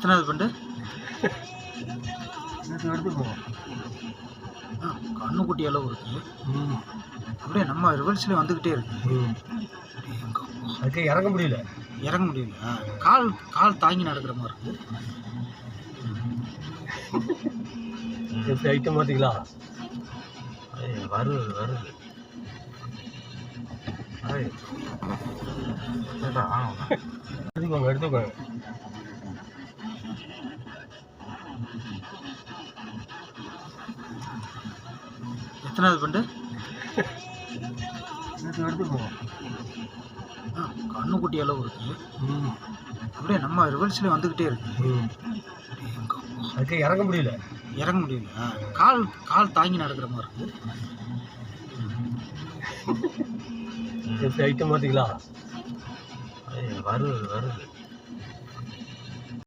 எத்தனாவது பண்டு எடுத்து எடுத்து போவோம். ஆ, கண்ணுக்குட்டி அளவு இருக்கு ம். அப்படியே நம்ம ரிவர்ஸ்ல வந்துகிட்டே இருக்கு. அதுக்கு இறங்க முடியல. இறங்க முடியல. கால் கால் தாங்கி நடக்கிற மாதிரி இருக்கு. எப்படி ஐட்டம் பார்த்தீங்களா ஐய், வருது. எடுத்துக்கோங்க எடுத்துக்கோங்க. எத்தனாவது பண்டு? கண்ணுக்குட்டி அளவு இருக்கு அப்படியே நம்ம ரிவர்ஸ்ல வந்துகிட்டே இருக்கு. அதுக்கு இறங்க முடியல. இறங்க முடியல. கால் கால் தாங்கி நடக்கிற மாதிரி இருக்கு. எப்படி ஐட்டம் பார்த்தீங்களா வருது வருது.